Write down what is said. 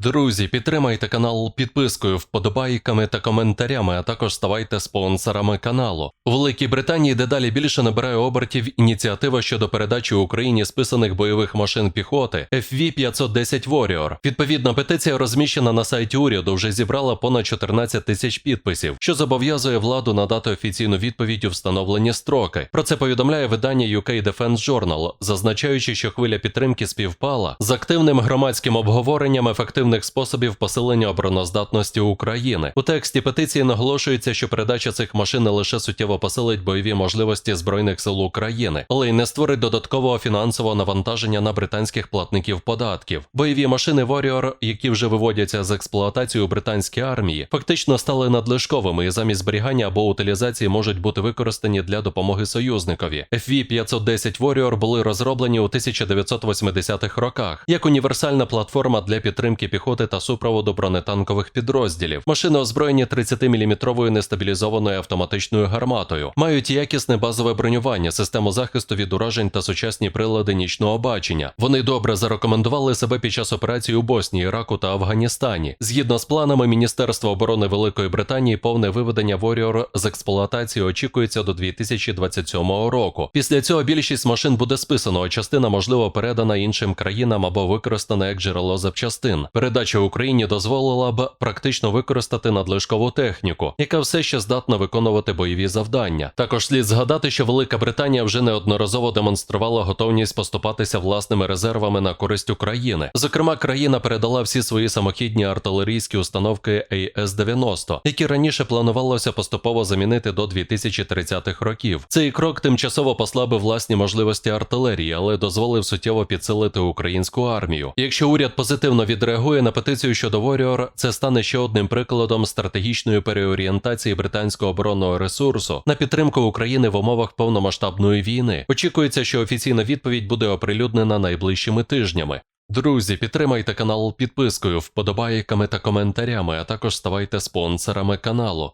Друзі, підтримайте канал підпискою, вподобайками та коментарями, а також ставайте спонсорами каналу. У Великій Британії дедалі більше набирає обертів ініціатива щодо передачі Україні списаних бойових машин піхоти FV-510 Warrior. Відповідна петиція, розміщена на сайті уряду, вже зібрала понад 14 тисяч підписів, що зобов'язує владу надати офіційну відповідь у встановлені строки. Про це повідомляє видання UK Defense Journal, зазначаючи, що хвиля підтримки співпала з активним громадським обговоренням ефективних способів посилення обороноздатності України. У тексті петиції наголошується, що передача цих машин не лише суттєво посилить бойові можливості збройних сил України, але й не створить додаткового фінансового навантаження на британських платників податків. Бойові машини Warrior, які вже виводяться з експлуатації у британській армії, фактично стали надлишковими і замість зберігання або утилізації можуть бути використані для допомоги союзникові. FV-510 Warrior були розроблені у 1980-х роках як універсальна платформа для підтримки піхоти та супроводу бронетанкових підрозділів. Машини озброєні 30-мм нестабілізованою автоматичною гарматою, мають якісне базове бронювання, систему захисту від уражень та сучасні прилади нічного бачення. Вони добре зарекомендували себе під час операцій у Боснії, Іраку та Афганістані. Згідно з планами Міністерства оборони Великої Британії, повне виведення Warrior з експлуатації очікується до 2027 року. Після цього більшість машин буде списано, а частина можливо передана іншим країнам або використана як джерело запчастин. Передача Україні дозволила б практично використати надлишкову техніку, яка все ще здатна виконувати бойові завдання. Також слід згадати, що Велика Британія вже неодноразово демонструвала готовність поступатися власними резервами на користь України. Зокрема, країна передала всі свої самохідні артилерійські установки АС-90, які раніше планувалося поступово замінити до 2030-х років. Цей крок тимчасово послабив власні можливості артилерії, але дозволив суттєво підсилити українську армію. Якщо уряд позитивно відреагує на петицію щодо Warrior, це стане ще одним прикладом стратегічної переорієнтації британського оборонного ресурсу на підтримку України в умовах повномасштабної війни. Очікується, що офіційна відповідь буде оприлюднена найближчими тижнями. Друзі, підтримайте канал підпискою, вподобайками та коментарями, а також ставайте спонсорами каналу.